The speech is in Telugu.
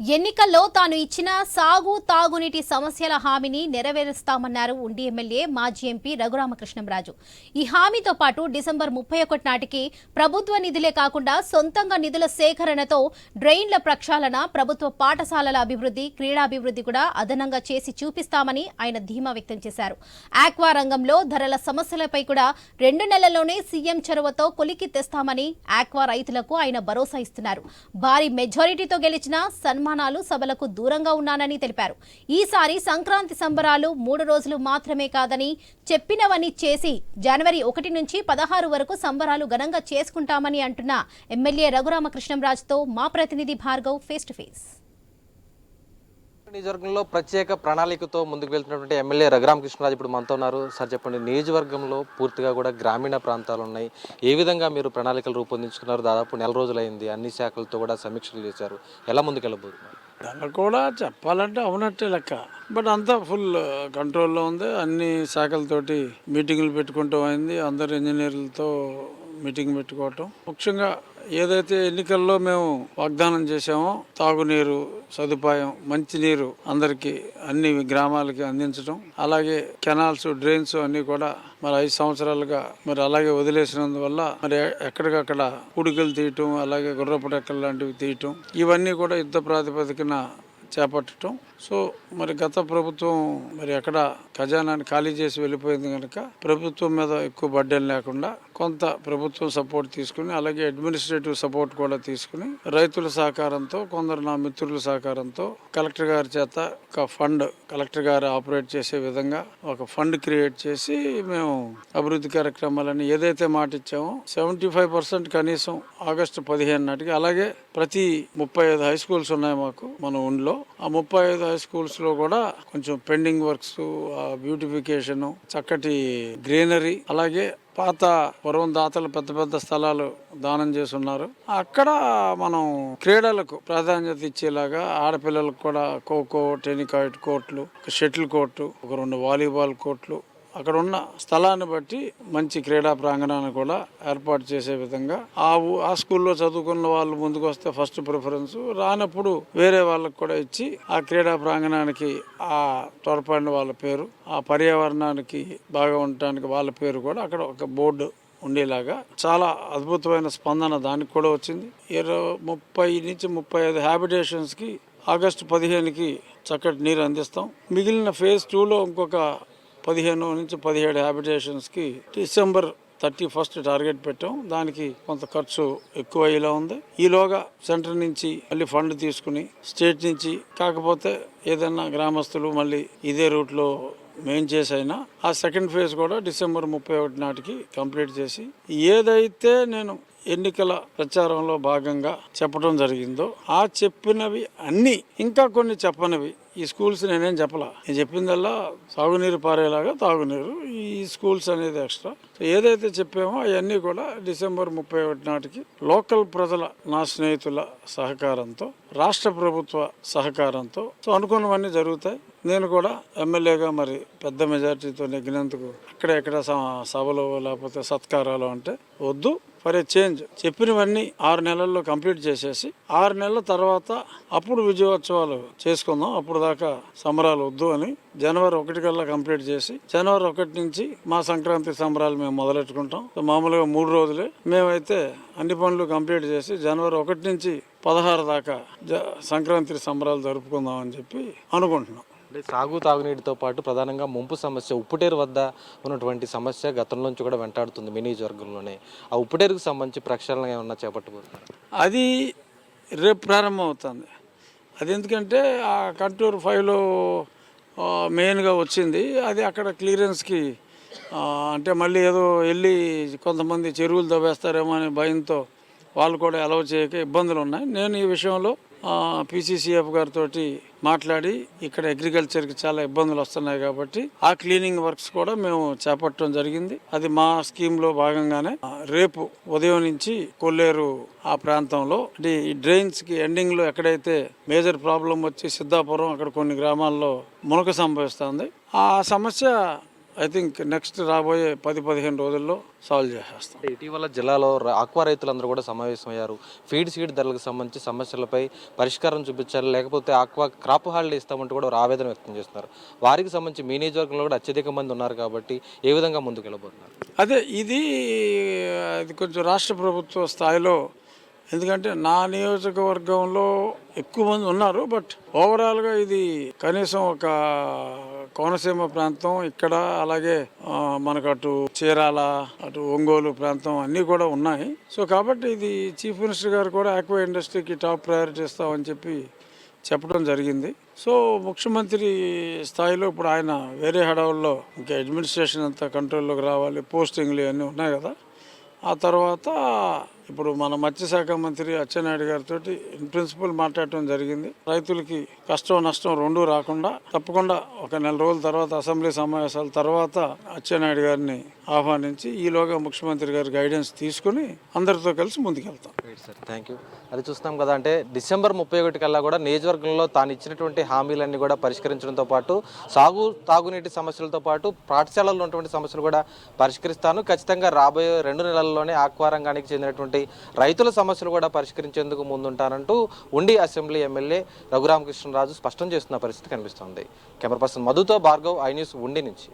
ఎన్నికల్లో తాను ఇచ్చిన సాగు తాగునీటి సమస్యల హామీని నెరవేరుస్తామన్నారు ఉండి ఎమ్మెల్యే మాజీ ఎంపీ రఘురామకృష్ణంరాజు. ఈ హామీతో పాటు డిసెంబర్ ముప్పై ఒకటి నాటికి ప్రభుత్వ నిధులే కాకుండా సొంతంగా నిధుల సేకరణతో డ్రైన్ల ప్రక్షాళన ప్రభుత్వ పాఠశాలల అభివృద్ధి క్రీడాభివృద్ధి కూడా అదనంగా చేసి చూపిస్తామని ఆయన ధీమా వ్యక్తం చేశారు. ఆక్వా రంగంలో ధరల సమస్యలపై కూడా రెండు నెలల్లోనే సీఎం చొరవతో కొలికి తెస్తామని ఆక్వా రైతులకు ఆయన భరోసా ఇస్తున్నారు. భారీ మెజారిటీతో గెలిచిన నిర్మాణాలు సభలకు దూరంగా ఉన్నానని తెలిపారు. ఈసారి సంక్రాంతి సంబరాలు మూడు రోజులు మాత్రమే కాదని చెప్పినవన్నీ చేసి జనవరి ఒకటి నుంచి పదహారు వరకు సంబరాలు ఘనంగా చేసుకుంటామని అంటున్న ఎమ్మెల్యే రఘురామకృష్ణంరాజుతో మా ప్రతినిధి భార్గవ్ ఫేస్ టు ఫేస్ నియోజకవర్గంలో ప్రత్యేక ప్రణాళికతో ముందుకు వెళ్తున్నటువంటి ఎమ్మెల్యే రఘురామ కృష్ణరాజు ఇప్పుడు మనతో ఉన్నారు. సార్ చెప్పండి నియోజకవర్గంలో పూర్తిగా కూడా గ్రామీణ ప్రాంతాలు ఉన్నాయి. ఏ విధంగా మీరు ప్రణాళికలు రూపొందించుకున్నారు? దాదాపు నెల రోజులైంది. అన్ని శాఖలతో కూడా సమీక్షలు చేశారు. ఎలా ముందుకెళ్ళబోతున్నారు? దానిలో కూడా చెప్పాలంటే అవునట్టే లెక్క. బట్ అంతా ఫుల్ కంట్రోల్లో ఉంది. అన్ని శాఖలతోటి మీటింగులు పెట్టుకుంటూ అయింది. అందరు ఇంజనీర్లతో మీటింగ్ పెట్టుకోవటం. ముఖ్యంగా ఏదైతే ఎన్నికల్లో మేము వాగ్దానం చేశామో తాగునీరు సదుపాయం మంచినీరు అందరికి అన్ని గ్రామాలకి అందించడం అలాగే కెనాల్స్ డ్రైన్స్ అన్ని కూడా మరి ఐదు సంవత్సరాలుగా మరి అలాగే వదిలేసినందువల్ల మరి ఎక్కడికక్కడ కూడికలు తీయటం అలాగే గుర్రపు డెక్కలు లాంటివి తీయటం ఇవన్నీ కూడా యుద్ధ ప్రాతిపదికన చేపట్టడం సో మరి గత ప్రభుత్వం మరి ఎక్కడ ఖజానాన్ని ఖాళీ చేసి వెళ్ళిపోయింది కనుక ప్రభుత్వం మీద ఎక్కువ బడ్డెన్ లేకుండా కొంత ప్రభుత్వం సపోర్ట్ తీసుకుని అలాగే అడ్మినిస్ట్రేటివ్ సపోర్ట్ కూడా తీసుకుని రైతుల సహకారంతో కొందరు నా మిత్రుల సహకారంతో కలెక్టర్ గారి చేత ఒక ఫండ్ కలెక్టర్ గారు ఆపరేట్ చేసే విధంగా ఒక ఫండ్ క్రియేట్ చేసి మేము అభివృద్ధి కార్యక్రమాలని ఏదైతే మాట ఇచ్చామో సెవెంటీ ఫైవ్ పర్సెంట్ కనీసం ఆగస్టు పదిహేను నాటికి అలాగే ప్రతి ముప్పై ఐదు హై స్కూల్స్ ఉన్నాయి మాకు మన ఊళ్ళో. ఆ ముప్పై ఐదు హై స్కూల్స్లో కూడా కొంచెం పెండింగ్ వర్క్స్ బ్యూటిఫికేషన్ చక్కటి గ్రీనరీ అలాగే పాత పూర్వం దాతలు పెద్ద పెద్ద స్థలాలు దానం చేసి ఉన్నారు అక్కడ మనం క్రీడలకు ప్రాధాన్యత ఇచ్చేలాగా ఆడపిల్లలకు కూడా ఖోఖో టెనికాయిట్ కోర్టులు ఒక షటిల్ కోర్టు ఒక రెండు వాలీబాల్ కోర్టులు అక్కడ ఉన్న స్థలాన్ని బట్టి మంచి క్రీడా ప్రాంగణాన్ని కూడా ఏర్పాటు చేసే విధంగా ఆ ఆ స్కూల్లో చదువుకున్న వాళ్ళు ముందుకు వస్తే ఫస్ట్ ప్రిఫరెన్స్ రానప్పుడు వేరే వాళ్ళకి కూడా ఇచ్చి ఆ క్రీడా ప్రాంగణానికి ఆ తోడ్పడిన వాళ్ళ పేరు ఆ పర్యావరణానికి బాగా ఉండటానికి వాళ్ళ పేరు కూడా అక్కడ ఒక బోర్డు ఉండేలాగా చాలా అద్భుతమైన స్పందన దానికి కూడా వచ్చింది. ఇరవై ముప్పై నుంచి ముప్పై ఐదు హ్యాబిటేషన్స్కి ఆగస్టు పదిహేనుకి చక్కటి నీరు అందిస్తాం. మిగిలిన ఫేజ్ టూలో ఇంకొక పదిహేను నుంచి పదిహేడు హ్యాబిటేషన్స్కి డిసెంబర్ థర్టీ ఫస్ట్ టార్గెట్ పెట్టాం. దానికి కొంత ఖర్చు ఎక్కువ అయ్యేలా ఉంది. ఈలోగా సెంటర్ నుంచి మళ్ళీ ఫండ్ తీసుకుని స్టేట్ నుంచి కాకపోతే ఏదైనా గ్రామస్తులు మళ్ళీ ఇదే రూట్లో మెయిన్ చేసైనా ఆ సెకండ్ ఫేజ్ కూడా డిసెంబర్ ముప్పై ఒకటి నాటికి కంప్లీట్ చేసి ఏదైతే నేను ఎన్నికల ప్రచారంలో భాగంగా చెప్పడం జరిగిందో ఆ చెప్పినవి అన్నీ ఇంకా కొన్ని చెప్పనివి ఈ స్కూల్స్ నేనేం చెప్పలా. నేను చెప్పిందల్లా సాగునీరు పారేలాగా తాగునీరు ఈ స్కూల్స్ అనేది ఎక్స్ట్రా. సో ఏదైతే చెప్పామో అవన్నీ కూడా డిసెంబర్ ముప్పై ఒకటి నాటికి లోకల్ ప్రజల నా స్నేహితుల సహకారంతో రాష్ట్ర ప్రభుత్వ సహకారంతో. సో అనుకున్నవన్నీ జరుగుతాయి. నేను కూడా ఎమ్మెల్యేగా మరి పెద్ద మెజారిటీతో నెగ్గినందుకు అక్కడ ఎక్కడ సభలో లేకపోతే సత్కారాలు అంటే వద్దు. ఫర్ ఏ చేంజ్ చెప్పినవన్నీ ఆరు నెలల్లో కంప్లీట్ చేసేసి ఆరు నెలల తర్వాత అప్పుడు విజయోత్సవాలు చేసుకుందాం అప్పుడు దాకా సంబరాలు వద్దు అని జనవరి ఒకటి కల్లా కంప్లీట్ చేసి జనవరి ఒకటి నుంచి మా సంక్రాంతి సంబరాలు మేము మొదలెట్టుకుంటాం. మామూలుగా మూడు రోజులే. మేమైతే అన్ని పనులు కంప్లీట్ చేసి జనవరి ఒకటి నుంచి పదహారు దాకా జ సంక్రాంతి సంబరాలు జరుపుకుందాం అని చెప్పి అనుకుంటున్నాం. అంటే సాగు తాగునీటితో పాటు ప్రధానంగా ముంపు సమస్య ఉప్పుటేరు వద్ద ఉన్నటువంటి సమస్య గతంలోంచి కూడా వెంటాడుతుంది మీ నియోజకవర్గంలోనే. ఆ ఉప్పుటేరుకు సంబంధించి ప్రక్షాళన ఏమన్నా చేపట్టబోతున్నారు? అది రేపు ప్రారంభమవుతుంది. అది ఎందుకంటే ఆ కంటూరు ఫైవ్లో మెయిన్గా వచ్చింది. అది అక్కడ క్లియరెన్స్కి అంటే మళ్ళీ ఏదో వెళ్ళి కొంతమంది చెరువులు దవ్వేస్తారేమో అనే భయంతో వాళ్ళు కూడా అలవ చేయక ఇబ్బందులు ఉన్నాయి. నేను ఈ విషయంలో పిసిసిఎఫ్ గారితో మాట్లాడి ఇక్కడ అగ్రికల్చర్కి చాలా ఇబ్బందులు వస్తున్నాయి కాబట్టి ఆ క్లీనింగ్ వర్క్స్ కూడా మేము చేపట్టడం జరిగింది. అది మా స్కీమ్లో భాగంగానే రేపు ఉదయం నుంచి కొల్లేరు ఆ ప్రాంతంలో ఈ డ్రైన్స్కి ఎండింగ్లో ఎక్కడైతే మేజర్ ప్రాబ్లం వచ్చి సిద్ధాపురం అక్కడ కొన్ని గ్రామాల్లో మునక సంభవిస్తుంది. ఆ సమస్య ఐ థింక్ నెక్స్ట్ రాబోయే పది పదిహేను రోజుల్లో సాల్వ్ చేసేస్తాం. ఇటీవల జిల్లాలో ఆక్వా రైతులందరూ కూడా సమావేశమయ్యారు. ఫీడ్ సీడ్ ధరలకు సంబంధించి సమస్యలపై పరిష్కారం చూపించాలి లేకపోతే ఆక్వా క్రాప్ హాలిడే ఇస్తామంటూ కూడా వారు ఆవేదన వ్యక్తం చేస్తున్నారు. వారికి సంబంధించి మీ నియోజకవర్గంలో కూడా అత్యధిక మంది ఉన్నారు కాబట్టి ఏ విధంగా ముందుకు వెళ్ళబోతున్నారు? అదే ఇది అది కొంచెం రాష్ట్ర ప్రభుత్వ స్థాయిలో ఎందుకంటే నా నియోజకవర్గంలో ఎక్కువ మంది ఉన్నారు బట్ ఓవరాల్గా ఇది కనీసం ఒక కోనసీమ ప్రాంతం ఇక్కడ అలాగే మనకు అటు చీరాల అటు ఒంగోలు ప్రాంతం అన్నీ కూడా ఉన్నాయి. సో కాబట్టి ఇది చీఫ్ మినిస్టర్ గారు కూడా ఆక్వా ఇండస్ట్రీకి టాప్ ప్రయారిటీ ఇస్తామని చెప్పి చెప్పడం జరిగింది. సో ముఖ్యమంత్రి స్థాయిలో ఇప్పుడు ఆయన వేరే హడావుల్లో ఇంకా అడ్మినిస్ట్రేషన్ అంతా కంట్రోల్లోకి రావాలి పోస్టింగ్లు ఇవన్నీ ఉన్నాయి కదా. ఆ తర్వాత ఇప్పుడు మన మత్స్యశాఖ మంత్రి అచ్చెన్నాయుడు గారితో ఇన్ ప్రిన్సిపల్ మాట్లాడటం జరిగింది. రైతులకి కష్టం నష్టం రెండూ రాకుండా తప్పకుండా ఒక నెల రోజుల తర్వాత అసెంబ్లీ సమావేశాల తర్వాత అచ్చెన్నాయుడు గారిని ఆహ్వానించి ఈలోగా ముఖ్యమంత్రి గారి గైడెన్స్ తీసుకుని అందరితో కలిసి ముందుకెళ్తాం. సార్ థ్యాంక్ యూ అది చూస్తాం కదా అంటే డిసెంబర్ ముప్పై ఒకటి కల్లా కూడా నియోజకవర్గంలో తాను ఇచ్చినటువంటి హామీలన్నీ కూడా పరిష్కరించడంతో పాటు సాగు తాగునీటి సమస్యలతో పాటు పాఠశాలల్లో ఉన్నటువంటి సమస్యలు కూడా పరిష్కరిస్తాను. ఖచ్చితంగా రాబోయే రెండు నెలల్లోనే ఆక్వారంగానికి చెందినటువంటి చెందినటువంటి రైతుల సమస్యలు కూడా పరిష్కరించేందుకు ముందుంటారంటూ ఉండి అసెంబ్లీ ఎమ్మెల్యే రఘురామకృష్ణరాజు స్పష్టం చేస్తున్న పరిస్థితి కనిపిస్తోంది. కెమెరా పర్సన్ మధుతో భార్గవ్ ఐ న్యూస్ ఉండి నుంచి.